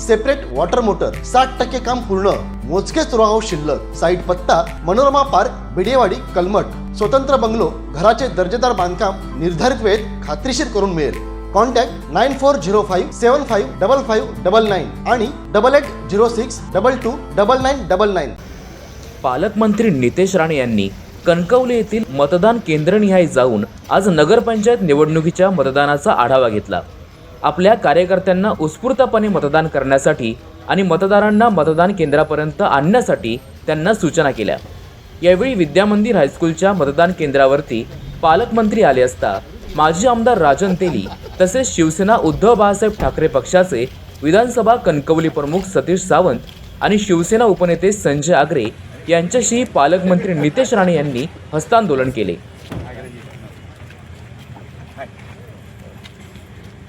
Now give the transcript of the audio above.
Separate water motor साठ टक्के काम पूर्ण मोजकेच रोहाव शिल्लक. साईट पत्ता मनोरमा पार्क बिडेवाडी कलमट. स्वतंत्र बंगलो घराचे दर्जेदार बांधकाम निर्धारित वेळेत खात्रीशीर करून मिळेल. Contact nine four zero five seven five double five double nine आणि double eight zero six double two double nine double nine. पालकमंत्री नितेश राणे यांनी कणकवली येथील मतदान केंद्रनिहाय जाऊन आज नगरपंचायत निवडणुकीच्या मतदानाचा आढावा घेतला. आपल्या कार्यकर्त्यांना उत्स्फूर्तपणे मतदान करण्यासाठी आणि मतदारांना मतदान केंद्रापर्यंत आणण्यासाठी त्यांना सूचना केल्या. यावेळी विद्यामंदिर हायस्कूलच्या मतदान केंद्रावरती पालकमंत्री आले असता माजी आमदार राजन तेली तसेच शिवसेना उद्धव बाळासाहेब ठाकरे पक्षाचे विधानसभा कणकवली प्रमुख सतीश सावंत आणि शिवसेना उपनेते संजय आगरे यांच्याशी पालकमंत्री नितेश राणे यांनी हस्तांदोलन केले.